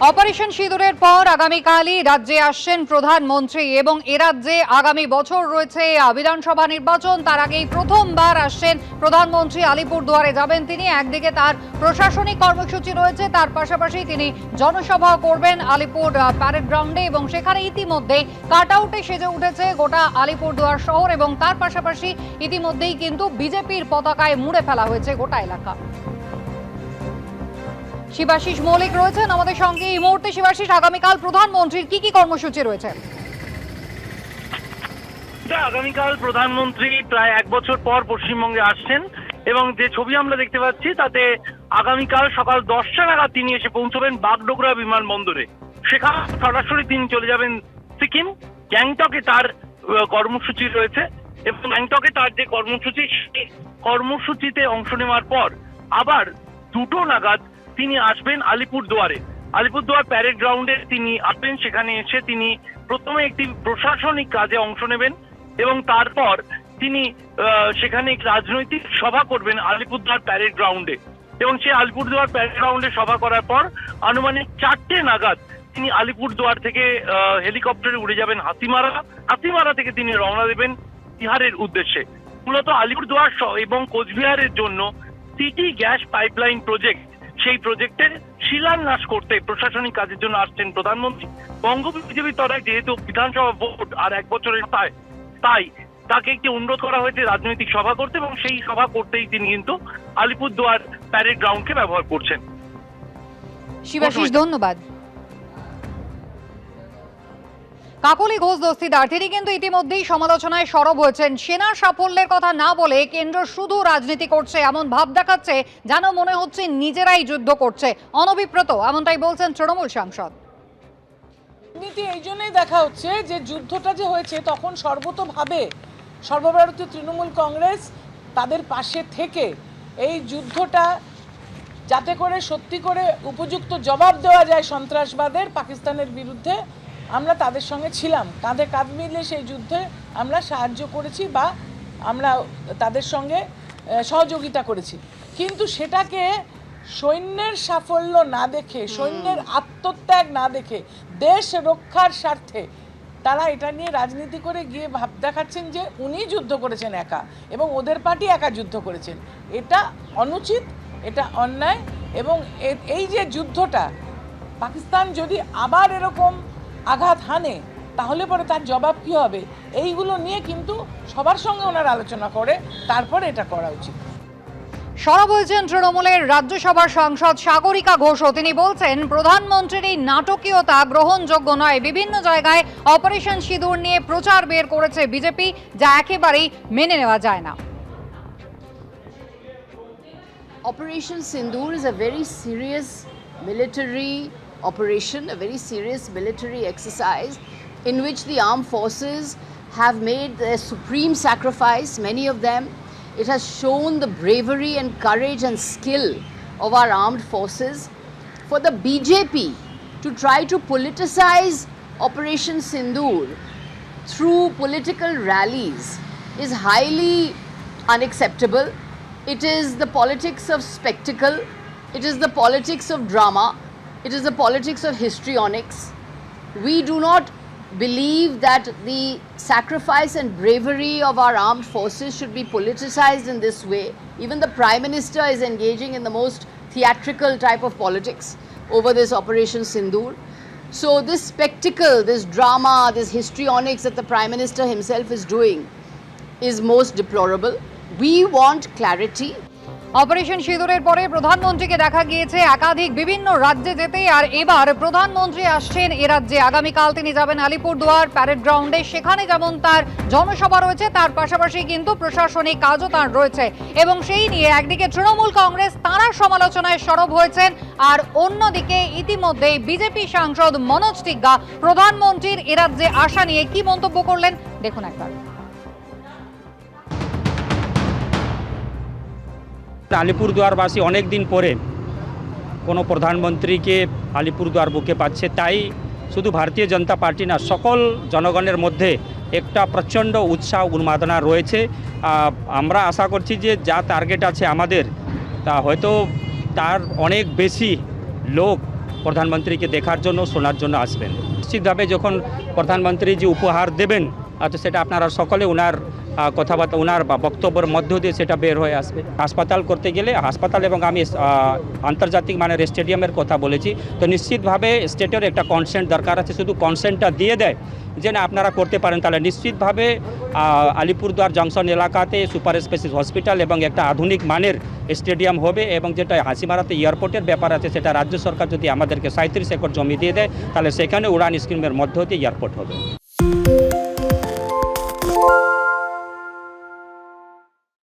Operation সিঁদুরের পর আগামীকালই রাজ্যে আসছেন প্রধানমন্ত্রী এবং এ রাজ্যে আগামী বছর রয়েছে বিধানসভা নির্বাচন। তার আগেই প্রথমবার আসছেন প্রধানমন্ত্রী আলিপুর দুয়ারে যাবেন তিনি। একদিকে তার প্রশাসনিক কর্মসূচি রয়েছে, তার পাশাপাশি তিনি জনসভা করবেন আলিপুর প্যারেড গ্রাউন্ডে এবং সেখানে ইতিমধ্যে কাট আউটে সেজে উঠেছে গোটা আলিপুর দুয়ার শহর এবং তার পাশাপাশি ইতিমধ্যেই কিন্তু বিজেপির পতাকায় মুড়ে ফেলা হয়েছে গোটা এলাকা। শিবাশিস মৌলিক রয়েছেন। আমাদের সঙ্গে এই মুহূর্তে শিবাশিস, আগামীকাল প্রধানমন্ত্রীর কি কি কর্মসূচি রয়েছে? আগামীকাল প্রধানমন্ত্রী প্রায় এক বছর পর পশ্চিমবঙ্গে আসছেন এবং যে ছবি আমরা দেখতে পাচ্ছি তাতে আগামীকাল সকাল দশটা নাগাদ তিনি এসে পৌঁছবেন বাগডোগরা বিমানবন্দরে। সেখানে সরাসরি তিনি চলে যাবেন সিকিম। গ্যাংটকে তার কর্মসূচি রয়েছে এবং গ্যাংটকে তার যে কর্মসূচি কর্মসূচিতে অংশ নেওয়ার পর আবার দুটো নাগাদ তিনি আসবেন আলিপুর দুয়ারে আলিপুরদুয়ার প্যারেড গ্রাউন্ডে তিনি আসবেন, সেখানে এসে তিনি প্রথমে একটি প্রশাসনিক কাজে অংশ নেবেন এবং তারপর তিনি সেখানে রাজনৈতিক সভা করবেন আলিপুরদুয়ার প্যারেড গ্রাউন্ডে। এবং সেই আলিপুরদুয়ার প্যারেড গ্রাউন্ডে সভা করার পর আনুমানিক চারটে নাগাদ তিনি আলিপুরদুয়ার থেকে হেলিকপ্টারে উড়ে যাবেন হাতিমারা। হাতিমারা থেকে তিনি রওনা দেবেন বিহারের উদ্দেশ্যে। মূলত আলিপুরদুয়ার এবং কোচবিহারের জন্য সিটি গ্যাস পাইপলাইন প্রজেক্ট সেই প্রজেক্টের শিলান্যাস করতে প্রশাসনিক কাজের জন্য আসছেন প্রধানমন্ত্রী। বঙ্গ বিজেপি তরায় যেহেতু বিধানসভা ভোট আর এক বছরের পায় তাই তাকে একটি অনুরোধ করা হয়েছে রাজনৈতিক সভা করতে এবং সেই সভা করতেই তিনি কিন্তু আলিপুরদুয়ার প্যারেড গ্রাউন্ডকে ব্যবহার করছেন। শিবাশিস ধন্যবাদ। কাকলি ঘোষ দস্তিদার। তিনি কিন্তু ইতিমধ্যেই সমালোচনায় সরব হয়েছেন। সেনার সাফল্যের কথা না বলে কেন্দ্র শুধু রাজনীতি করছে, এমন ভাব দেখাচ্ছে যেন মনে হচ্ছে নিজেরাই যুদ্ধ করছে। অনভিপ্রত, এমনটাই বলছেন তৃণমূল সাংসদ। রাজনীতি এই জন্যই দেখা হচ্ছে যে যুদ্ধটা যে হয়েছে, তখন সর্বতোভাবে সর্বভারতীয় তৃণমূল কংগ্রেস তাদের পাশে থেকে এই যুদ্ধটা যাতে করে সত্যি করে উপযুক্ত জবাব দেওয়া যায় সন্ত্রাসবাদের, পাকিস্তানের বিরুদ্ধে আমরা তাদের সঙ্গে ছিলাম। কাঁধে কাঁধ মিলিয়ে সেই যুদ্ধে আমরা সাহায্য করেছি বা আমরা তাদের সঙ্গে সহযোগিতা করেছি। কিন্তু সেটাকে সৈন্যের সাফল্য না দেখে সৈন্যের আত্মত্যাগ না দেখে দেশ রক্ষার স্বার্থে তারা এটা নিয়ে রাজনীতি করে গিয়ে ভাব দেখাচ্ছেন যে উনি যুদ্ধ করেছেন একা এবং ওদের পার্টি একা যুদ্ধ করেছেন। এটা অনুচিত এটা অন্যায় এবং এই যে যুদ্ধটা পাকিস্তান যদি আবার এরকম আঘাত হানে তাহলে পরে তার জবাব কী হবে? এইগুলো নিয়ে কিন্তু সবার সঙ্গে ওনার আলোচনা করে তারপরে এটা করা উচিত। সরব হয়েছেন তৃণমূলের রাজ্যসভার সাংসদ সাগরিকা ঘোষও তিনি বলছেন প্রধানমন্ত্রীর এই নাটকীয়তা গ্রহণযোগ্য নয়। বিভিন্ন জায়গায় অপারেশন সিঁদুর নিয়ে প্রচার বের করেছে বিজেপি যা একেবারেই মেনে নেওয়া যায় না। Operation Sindoor is a very serious military operation, a very serious military exercise in which the armed forces have made their supreme sacrifice, many of them. It has shown the bravery and courage and skill of our armed forces. For the BJP to try to politicize Operation Sindoor through political rallies is highly unacceptable. It is the politics of spectacle, it is the politics of drama, it is the politics of histrionics. We do not believe that the sacrifice and bravery of our armed forces should be politicized in this way. Even the Prime Minister is engaging in the most theatrical type of politics over this Operation Sindoor. So, this spectacle, this drama, this histrionics that the Prime Minister himself is doing is most deplorable. We want clarity. Operation সিঁদুরের পরে প্রধানমন্ত্রীকে দেখা গিয়েছে একাধিক বিভিন্ন রাজ্যে যেতে, আর এবার প্রধানমন্ত্রী আসছেন এ রাজ্যে। আগামীকাল তিনি যাবেন আলিপুরদুয়ার প্যারেড গ্রাউন্ডে। সেখানে যেমন তার জনসভা রয়েছে, তার পাশাপাশি কিন্তু প্রশাসনিক কাজও তার রয়েছে। এবং সেই নিয়ে একদিকে তৃণমূল কংগ্রেস, তাঁরা সমালোচনায় সরব হয়েছেন, আর অন্যদিকে ইতিমধ্যেই বিজেপি সাংসদ মনোজ টিগ্গা প্রধানমন্ত্রীর এ রাজ্যে আসা নিয়ে কি মন্তব্য করলেন, দেখুন একবার। আলিপুরদুয়ারবাসী অনেক দিন পরে কোনো প্রধানমন্ত্রীকে আলিপুরদুয়ার বুকে পাচ্ছে। তাই শুধু ভারতীয় জনতা পার্টি না, সকল জনগণের মধ্যে একটা প্রচণ্ড উৎসাহ, উন্মাদনা রয়েছে। আমরা আশা করছি যে যা টার্গেট আছে আমাদের, তা হয়তো তার অনেক বেশি লোক প্রধানমন্ত্রীকে দেখার জন্য, শোনার জন্য আসবেন। নিশ্চিতভাবে যখন প্রধানমন্ত্রী যে উপহার দেবেন তো সেটা আপনারা সকলে ওনার কথাবার্তা ওনার বক্তব্যের মধ্য দিয়ে সেটা বের হয়ে আসবে। হাসপাতাল করতে গেলে হাসপাতাল এবং আমি আন্তর্জাতিক মানের স্টেডিয়ামের কথা বলেছি। তো নিশ্চিতভাবে স্টেটের একটা কনসেন্ট দরকার আছে। শুধু কনসেন্টটা দিয়ে দেয় যে, না, আপনারা করতে পারেন। তাহলে নিশ্চিতভাবে আলিপুরদুয়ার জংশন এলাকাতে সুপার স্পেশাল হসপিটাল এবং একটা আধুনিক মানের স্টেডিয়াম হবে এবং যেটা হাসিমারাতে এয়ারপোর্টের ব্যাপার আছে, সেটা রাজ্য সরকার যদি আমাদেরকে সাঁত্রিশ একর জমি দিয়ে দেয়, তাহলে সেখানে উড়ান স্কিমের মধ্য দিয়ে এয়ারপোর্ট হবে।